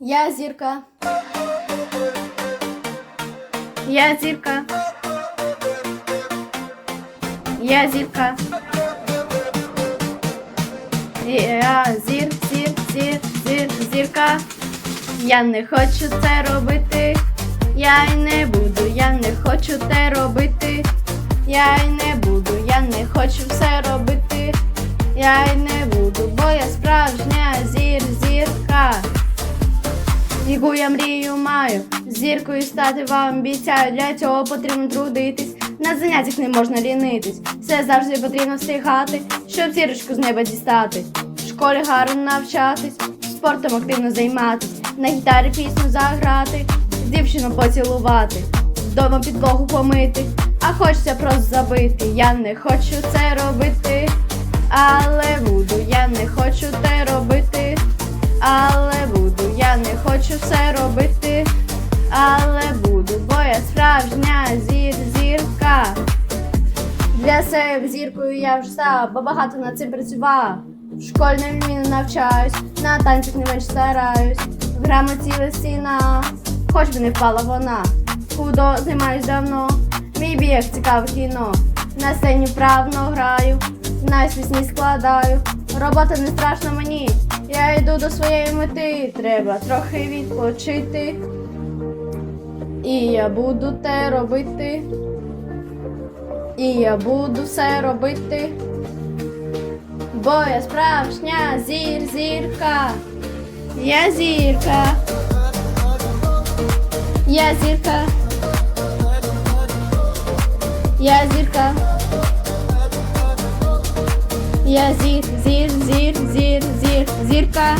Я зірка. Я зірка. Я зірка. Я зір, зір, зір, зір, зірка. Я не хочу це робити. Я й не буду, я не хочу те робити. Я й не буду, я не хочу все робити. Я й Яку я мрію маю, зіркою стати вам обіцяю. Для цього потрібно трудитись. На заняттях не можна лінитись. Все завжди потрібно встигати, щоб зірочку з неба дістати. В школі гарно навчатись, спортом активно займатись, на гітарі пісню заграти, дівчину поцілувати, вдома підлогу помити, а хочеться просто забити. Я не хочу це робити, але буду, я не хочу те робити. Але хочу все робити, але буду, бо я справжня зір, зірка. Для себе зіркою я вже стала, бо багато над цим працювала. В школі невмінно навчаюсь, на танцях не менш стараюсь. В грамоті лисина, хоч би не впала вона. Худо займаюсь давно, мій біг цікаве кіно. На сцені вправно граю, найсвісні складаю. Робота не страшна мені, я йду до своєї мети. Треба трохи відпочити. І я буду те робити. І я буду все робити. Бо я справжня зір, зірка. Я зірка. Я зірка. Я зірка. Я зір, зір, зір, зір, зір, зірка.